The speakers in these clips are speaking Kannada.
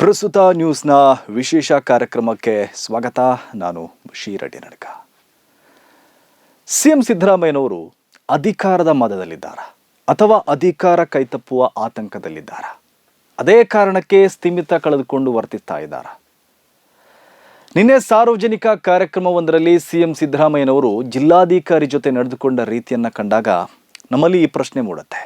ಪ್ರಸ್ತುತ ನ್ಯೂಸ್ನ ವಿಶೇಷ ಕಾರ್ಯಕ್ರಮಕ್ಕೆ ಸ್ವಾಗತ. ನಾನು ಶ್ರೀರಡ್ಡಿ ನಡಕ ಸಿಎಂ ಸಿದ್ದರಾಮಯ್ಯನವರು ಅಧಿಕಾರದ ಮದದಲ್ಲಿದ್ದಾರಾ ಅಥವಾ ಅಧಿಕಾರ ಕೈತಪ್ಪುವ ಆತಂಕದಲ್ಲಿದ್ದಾರೆ? ಅದೇ ಕಾರಣಕ್ಕೆ ಸ್ಥಿಮಿತ ಕಳೆದುಕೊಂಡು ವರ್ತಿಸ್ತಾ ಇದ್ದಾರಾ? ನಿನ್ನೆ ಸಾರ್ವಜನಿಕ ಕಾರ್ಯಕ್ರಮವೊಂದರಲ್ಲಿ ಸಿಎಂ ಸಿದ್ದರಾಮಯ್ಯನವರು ಜಿಲ್ಲಾಧಿಕಾರಿ ಜೊತೆ ನಡೆದುಕೊಂಡ ರೀತಿಯನ್ನು ಕಂಡಾಗ ನಮ್ಮಲ್ಲಿ ಈ ಪ್ರಶ್ನೆ ಮೂಡುತ್ತೆ.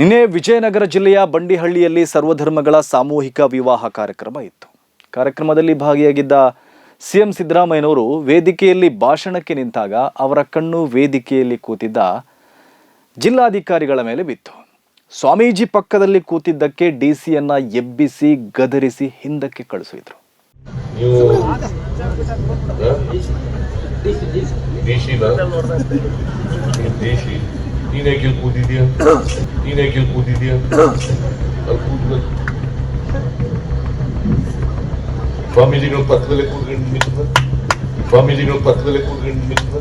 ನಿನ್ನೆ ವಿಜಯನಗರ ಜಿಲ್ಲೆಯ ಬಂಡಿಹಳ್ಳಿಯಲ್ಲಿ ಸರ್ವಧರ್ಮಗಳ ಸಾಮೂಹಿಕ ವಿವಾಹ ಕಾರ್ಯಕ್ರಮ ಇತ್ತು. ಕಾರ್ಯಕ್ರಮದಲ್ಲಿ ಭಾಗಿಯಾಗಿದ್ದ ಸಿಎಂ ಸಿದ್ದರಾಮಯ್ಯನವರು ವೇದಿಕೆಯಲ್ಲಿ ಭಾಷಣಕ್ಕೆ ನಿಂತಾಗ ಅವರ ಕಣ್ಣು ವೇದಿಕೆಯಲ್ಲಿ ಕೂತಿದ್ದ ಜಿಲ್ಲಾಧಿಕಾರಿಗಳ ಮೇಲೆ ಬಿತ್ತು. ಸ್ವಾಮೀಜಿ ಪಕ್ಕದಲ್ಲಿ ಕೂತಿದ್ದಕ್ಕೆ ಡಿಸಿಯನ್ನ ಎಬ್ಬಿಸಿ, ಗದರಿಸಿ ಹಿಂದಕ್ಕೆ ಕಳಿಸಿದ್ರು. ನೀವು ದೇಶಿನ ದೇಶಿ ನೀನೇ ಗೆಲ್ ಕೂತಿದ್ಯಾ ನೀನೇ ಗೆಲ್ ಕೂತಿದ್ಯಾ ಕೂತ್ಬೇಕು ಸ್ವಾಮೀಜಿಗಳ ಪಕ್ಕದಲ್ಲೇ ಕೂತ್ಕೊಂಡು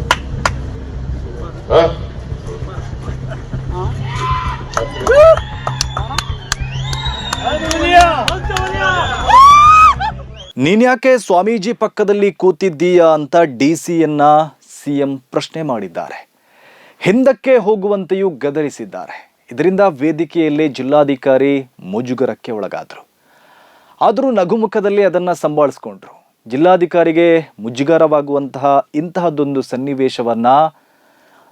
ನೀನ್ಯಾಕೆ ಸ್ವಾಮೀಜಿ ಪಕ್ಕದಲ್ಲಿ ಕೂತಿದ್ದೀಯಾ ಅಂತ ಡಿ ಸಿಯನ್ನ ಸಿಎಂ ಪ್ರಶ್ನೆ ಮಾಡಿದ್ದಾರೆ. ಹಿಂದಕ್ಕೆ ಹೋಗುವಂತೆಯೂ ಗದರಿಸಿದ್ದಾರೆ. ಇದರಿಂದ ವೇದಿಕೆಯಲ್ಲೇ ಜಿಲ್ಲಾಧಿಕಾರಿ ಮುಜುಗರಕ್ಕೆ ಒಳಗಾದರು. ಆದರೂ ನಗುಮುಖದಲ್ಲಿ ಅದನ್ನು ಸಂಭಾಳಿಸ್ಕೊಂಡ್ರು. ಜಿಲ್ಲಾಧಿಕಾರಿಗೆ ಮುಜುಗರವಾಗುವಂತಹ ಇಂತಹದ್ದೊಂದು ಸನ್ನಿವೇಶವನ್ನ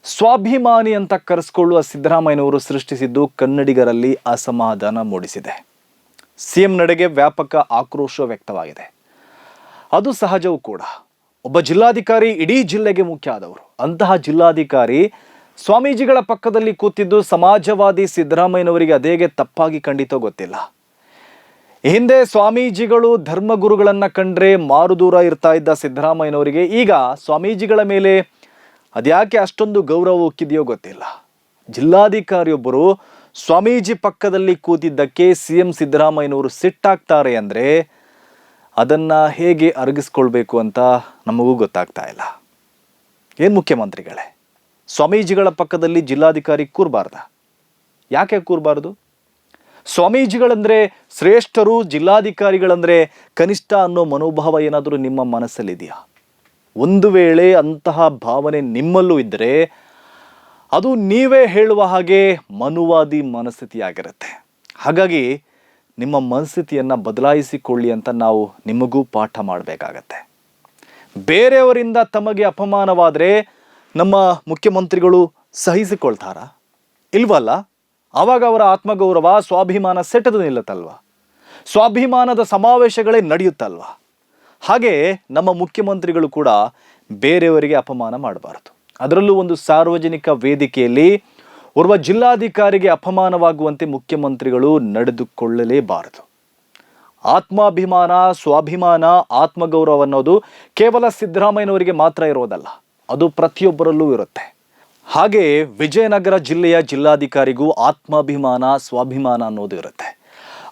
ಸ್ವಾಭಿಮಾನಿ ಅಂತ ಕರೆಸ್ಕೊಳ್ಳುವ ಸಿದ್ದರಾಮಯ್ಯನವರು ಸೃಷ್ಟಿಸಿದ್ದು ಕನ್ನಡಿಗರಲ್ಲಿ ಅಸಮಾಧಾನ ಮೂಡಿಸಿದೆ. ಸಿಎಂ ನಡೆಗೆ ವ್ಯಾಪಕ ಆಕ್ರೋಶ ವ್ಯಕ್ತವಾಗಿದೆ. ಅದು ಸಹಜವೂ ಕೂಡ. ಒಬ್ಬ ಜಿಲ್ಲಾಧಿಕಾರಿ ಇಡೀ ಜಿಲ್ಲೆಗೆ ಮುಖ್ಯ ಆದವರು. ಅಂತಹ ಜಿಲ್ಲಾಧಿಕಾರಿ ಸ್ವಾಮೀಜಿಗಳ ಪಕ್ಕದಲ್ಲಿ ಕೂತಿದ್ದು ಸಮಾಜವಾದಿ ಸಿದ್ದರಾಮಯ್ಯನವರಿಗೆ ಅದೇಗೆ ತಪ್ಪಾಗಿ ಖಂಡಿತೋ ಗೊತ್ತಿಲ್ಲ. ಹಿಂದೆ ಸ್ವಾಮೀಜಿಗಳು ಧರ್ಮಗುರುಗಳನ್ನ ಕಂಡ್ರೆ ಮಾರುದೂರ ಇರ್ತಾ ಇದ್ದ ಸಿದ್ದರಾಮಯ್ಯನವರಿಗೆ ಈಗ ಸ್ವಾಮೀಜಿಗಳ ಮೇಲೆ ಅದ್ಯಾಕೆ ಅಷ್ಟೊಂದು ಗೌರವ ಉಕ್ಕಿದೆಯೋ ಗೊತ್ತಿಲ್ಲ. ಜಿಲ್ಲಾಧಿಕಾರಿಯೊಬ್ಬರು ಸ್ವಾಮೀಜಿ ಪಕ್ಕದಲ್ಲಿ ಕೂತಿದ್ದಕ್ಕೆ ಸಿ ಎಂ ಸಿದ್ದರಾಮಯ್ಯನವರು ಸಿಟ್ಟಾಗ್ತಾರೆ ಅಂದರೆ ಅದನ್ನ ಹೇಗೆ ಅರಗಿಸ್ಕೊಳ್ಬೇಕು ಅಂತ ನಮಗೂ ಗೊತ್ತಾಗ್ತಾ ಇಲ್ಲ. ಏನು ಮುಖ್ಯಮಂತ್ರಿಗಳೇ? ಸ್ವಾಮೀಜಿಗಳ ಪಕ್ಕದಲ್ಲಿ ಜಿಲ್ಲಾಧಿಕಾರಿ ಕೂರಬಾರ್ದ. ಯಾಕೆ ಕೂರಬಾರ್ದು? ಸ್ವಾಮೀಜಿಗಳಂದ್ರೆ ಶ್ರೇಷ್ಠರು, ಜಿಲ್ಲಾಧಿಕಾರಿಗಳಂದರೆ ಕನಿಷ್ಠ ಅನ್ನೋ ಮನೋಭಾವ ಏನಾದರೂ ನಿಮ್ಮ ಮನಸ್ಸಲ್ಲಿದೆಯಾ? ಒಂದು ವೇಳೆ ಅಂತಹ ಭಾವನೆ ನಿಮ್ಮಲ್ಲೂ ಇದ್ದರೆ ಅದು ನೀವೇ ಹೇಳುವ ಹಾಗೆ ಮನುವಾದಿ ಮನಸ್ಥಿತಿಯಾಗಿರುತ್ತೆ. ಹಾಗಾಗಿ ನಿಮ್ಮ ಮನಸ್ಥಿತಿಯನ್ನು ಬದಲಾಯಿಸಿಕೊಳ್ಳಿ ಅಂತ ನಾವು ನಿಮಗೂ ಪಾಠ ಮಾಡಬೇಕಾಗತ್ತೆ. ಬೇರೆಯವರಿಂದ ತಮಗೆ ಅಪಮಾನವಾದರೆ ನಮ್ಮ ಮುಖ್ಯಮಂತ್ರಿಗಳು ಸಹಿಸಿಕೊಳ್ತಾರಾ? ಇಲ್ವಲ್ಲ? ಆವಾಗ ಅವರ ಆತ್ಮಗೌರವ, ಸ್ವಾಭಿಮಾನ ಸೆಟದು ನಿಲ್ಲತ್ತಲ್ವ? ಸ್ವಾಭಿಮಾನದ ಸಮಾವೇಶಗಳೇ ನಡೆಯುತ್ತಲ್ವ? ಹಾಗೆ ನಮ್ಮ ಮುಖ್ಯಮಂತ್ರಿಗಳು ಕೂಡ ಬೇರೆಯವರಿಗೆ ಅಪಮಾನ ಮಾಡಬಾರದು. ಅದರಲ್ಲೂ ಒಂದು ಸಾರ್ವಜನಿಕ ವೇದಿಕೆಯಲ್ಲಿ ಓರ್ವ ಜಿಲ್ಲಾಧಿಕಾರಿಗೆ ಅಪಮಾನವಾಗುವಂತೆ ಮುಖ್ಯಮಂತ್ರಿಗಳು ನಡೆದುಕೊಳ್ಳಲೇಬಾರದು. ಆತ್ಮಾಭಿಮಾನ, ಸ್ವಾಭಿಮಾನ, ಆತ್ಮಗೌರವ ಅನ್ನೋದು ಕೇವಲ ಸಿದ್ದರಾಮಯ್ಯನವರಿಗೆ ಮಾತ್ರ ಇರೋದಲ್ಲ. ಅದು ಪ್ರತಿಯೊಬ್ಬರಲ್ಲೂ ಇರುತ್ತೆ. ಹಾಗೆ ವಿಜಯನಗರ ಜಿಲ್ಲೆಯ ಜಿಲ್ಲಾಧಿಕಾರಿಗೂ ಆತ್ಮಾಭಿಮಾನ, ಸ್ವಾಭಿಮಾನ ಅನ್ನೋದು ಇರುತ್ತೆ.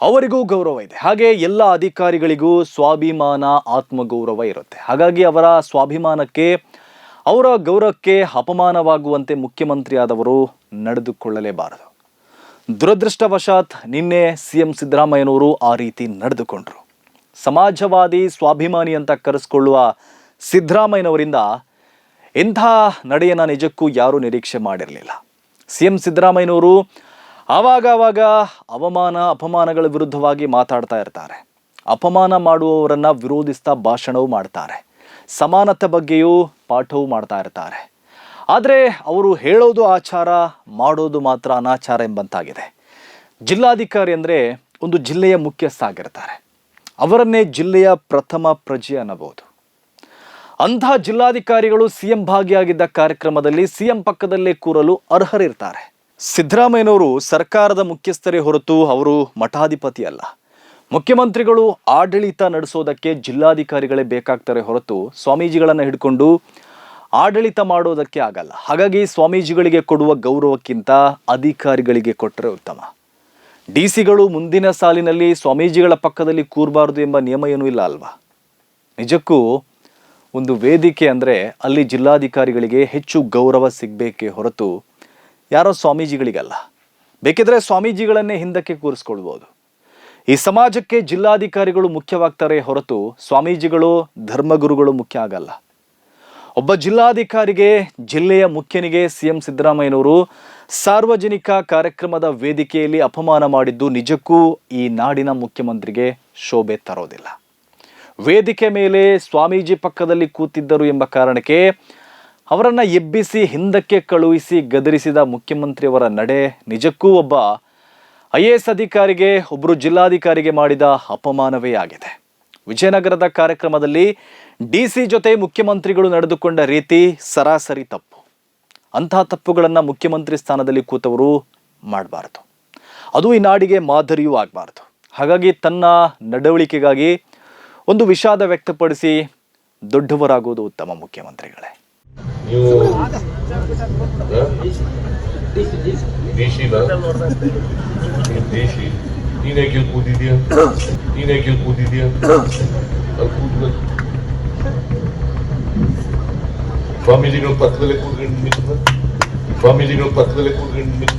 ಅವರಿಗೂ ಗೌರವ ಇದೆ. ಹಾಗೆ ಎಲ್ಲ ಅಧಿಕಾರಿಗಳಿಗೂ ಸ್ವಾಭಿಮಾನ, ಆತ್ಮಗೌರವ ಇರುತ್ತೆ. ಹಾಗಾಗಿ ಅವರ ಸ್ವಾಭಿಮಾನಕ್ಕೆ, ಅವರ ಗೌರವಕ್ಕೆ ಅಪಮಾನವಾಗುವಂತೆ ಮುಖ್ಯಮಂತ್ರಿಯಾದವರು ನಡೆದುಕೊಳ್ಳಲೇಬಾರದು. ದುರದೃಷ್ಟವಶಾತ್ ನಿನ್ನೆ ಸಿ ಎಂ ಸಿದ್ದರಾಮಯ್ಯನವರು ಆ ರೀತಿ ನಡೆದುಕೊಂಡರು. ಸಮಾಜವಾದಿ, ಸ್ವಾಭಿಮಾನಿ ಅಂತ ಕರೆಸ್ಕೊಳ್ಳುವ ಸಿದ್ದರಾಮಯ್ಯನವರಿಂದ ಇಂಥ ನಡೆಯನ್ನು ನಿಜಕ್ಕೂ ಯಾರೂ ನಿರೀಕ್ಷೆ ಮಾಡಿರಲಿಲ್ಲ. ಸಿ ಎಂ ಸಿದ್ದರಾಮಯ್ಯನವರು ಆವಾಗವಾಗ ಆವಾಗ ಅವಮಾನ, ಅಪಮಾನಗಳ ವಿರುದ್ಧವಾಗಿ ಮಾತಾಡ್ತಾ ಇರ್ತಾರೆ. ಅಪಮಾನ ಮಾಡುವವರನ್ನು ವಿರೋಧಿಸ್ತಾ ಭಾಷಣವೂ ಮಾಡ್ತಾರೆ. ಸಮಾನತೆ ಬಗ್ಗೆಯೂ ಪಾಠವೂ ಮಾಡ್ತಾ ಇರ್ತಾರೆ. ಆದರೆ ಅವರು ಹೇಳೋದು ಆಚಾರ, ಮಾಡೋದು ಮಾತ್ರ ಅನಾಚಾರ ಎಂಬಂತಾಗಿದೆ. ಜಿಲ್ಲಾಧಿಕಾರಿ ಅಂದರೆ ಒಂದು ಜಿಲ್ಲೆಯ ಮುಖ್ಯಸ್ಥ ಆಗಿರ್ತಾರೆ. ಅವರನ್ನೇ ಜಿಲ್ಲೆಯ ಪ್ರಥಮ ಪ್ರಜೆ ಅನ್ನಬಹುದು. ಅಂತಹ ಜಿಲ್ಲಾಧಿಕಾರಿಗಳು ಸಿಎಂ ಭಾಗಿಯಾಗಿದ್ದ ಕಾರ್ಯಕ್ರಮದಲ್ಲಿ ಸಿಎಂ ಪಕ್ಕದಲ್ಲೇ ಕೂರಲು ಅರ್ಹರಿರ್ತಾರೆ. ಸಿದ್ದರಾಮಯ್ಯನವರು ಸರ್ಕಾರದ ಮುಖ್ಯಸ್ಥರೇ ಹೊರತು ಅವರು ಮಠಾಧಿಪತಿ ಅಲ್ಲ ಮುಖ್ಯಮಂತ್ರಿಗಳು ಆಡಳಿತ ನಡೆಸೋದಕ್ಕೆ ಜಿಲ್ಲಾಧಿಕಾರಿಗಳೇ ಬೇಕಾಗ್ತಾರೆ ಹೊರತು ಸ್ವಾಮೀಜಿಗಳನ್ನು ಹಿಡ್ಕೊಂಡು ಆಡಳಿತ ಮಾಡೋದಕ್ಕೆ ಆಗಲ್ಲ. ಹಾಗಾಗಿ ಸ್ವಾಮೀಜಿಗಳಿಗೆ ಕೊಡುವ ಗೌರವಕ್ಕಿಂತ ಅಧಿಕಾರಿಗಳಿಗೆ ಕೊಟ್ಟರೆ ಉತ್ತಮ. ಡಿ ಸಿಗಳು ಮುಂದಿನ ಸಾಲಿನಲ್ಲಿ ಸ್ವಾಮೀಜಿಗಳ ಪಕ್ಕದಲ್ಲಿ ಕೂರಬಾರದು ಎಂಬ ನಿಯಮ ಏನೂ ಇಲ್ಲ ಅಲ್ವಾ? ನಿಜಕ್ಕೂ ಒಂದು ವೇದಿಕೆ ಅಂದರೆ ಅಲ್ಲಿ ಜಿಲ್ಲಾಧಿಕಾರಿಗಳಿಗೆ ಹೆಚ್ಚು ಗೌರವ ಸಿಗಬೇಕೇ ಹೊರತು ಯಾರೋ ಸ್ವಾಮೀಜಿಗಳಿಗಲ್ಲ. ಬೇಕಿದ್ರೆ ಸ್ವಾಮೀಜಿಗಳನ್ನೇ ಹಿಂದಕ್ಕೆ ಕೂರಿಸ್ಕೊಳ್ಬೋದು. ಈ ಸಮಾಜಕ್ಕೆ ಜಿಲ್ಲಾಧಿಕಾರಿಗಳು ಮುಖ್ಯವಾಗ್ತಾರೆ ಹೊರತು ಸ್ವಾಮೀಜಿಗಳು, ಧರ್ಮಗುರುಗಳು ಮುಖ್ಯ ಆಗಲ್ಲ. ಒಬ್ಬ ಜಿಲ್ಲಾಧಿಕಾರಿಗೆ, ಜಿಲ್ಲೆಯ ಮುಖ್ಯನಿಗೆ ಸಿ ಎಂ ಸಿದ್ದರಾಮಯ್ಯನವರು ಸಾರ್ವಜನಿಕ ಕಾರ್ಯಕ್ರಮದ ವೇದಿಕೆಯಲ್ಲಿ ಅಪಮಾನ ಮಾಡಿದ್ದು ನಿಜಕ್ಕೂ ಈ ನಾಡಿನ ಮುಖ್ಯಮಂತ್ರಿಗೆ ಶೋಭೆ ತರೋದಿಲ್ಲ. ವೇದಿಕೆ ಮೇಲೆ ಸ್ವಾಮೀಜಿ ಪಕ್ಕದಲ್ಲಿ ಕೂತಿದ್ದರು ಎಂಬ ಕಾರಣಕ್ಕೆ ಅವರನ್ನು ಎಬ್ಬಿಸಿ ಹಿಂದಕ್ಕೆ ಕಳುಹಿಸಿ ಗದರಿಸಿದ ಮುಖ್ಯಮಂತ್ರಿಯವರ ನಡೆ ನಿಜಕ್ಕೂ ಒಬ್ಬ ಐ ಎ ಎಸ್ ಅಧಿಕಾರಿಗೆ ಒಬ್ಬರು ಜಿಲ್ಲಾಧಿಕಾರಿಗೆ ಮಾಡಿದ ಅಪಮಾನವೇ ಆಗಿದೆ. ವಿಜಯನಗರದ ಕಾರ್ಯಕ್ರಮದಲ್ಲಿ ಡಿ ಸಿ ಜೊತೆ ಮುಖ್ಯಮಂತ್ರಿಗಳು ನಡೆದುಕೊಂಡ ರೀತಿ ಸರಾಸರಿ ತಪ್ಪು. ಅಂತಹ ತಪ್ಪುಗಳನ್ನು ಮುಖ್ಯಮಂತ್ರಿ ಸ್ಥಾನದಲ್ಲಿ ಕೂತವರು ಮಾಡಬಾರ್ದು. ಅದು ಈ ನಾಡಿಗೆ ಮಾದರಿಯೂ ಆಗಬಾರ್ದು. ಹಾಗಾಗಿ ತನ್ನ ನಡವಳಿಕೆಗಾಗಿ ಒಂದು ವಿಷಾದ ವ್ಯಕ್ತಪಡಿಸಿ ದೊಡ್ಡವರಾಗುವುದು ಉತ್ತಮ ಮುಖ್ಯಮಂತ್ರಿಗಳೇ. ಸ್ವಾಮೀಜಿಗಳ ಪಕ್ಕದಲ್ಲೇ ಕೂತ್ಕೊಂಡು ನಿಂತ ಪಕ್ಕದಲ್ಲೇ ಕೂತ್ಕೊಂಡು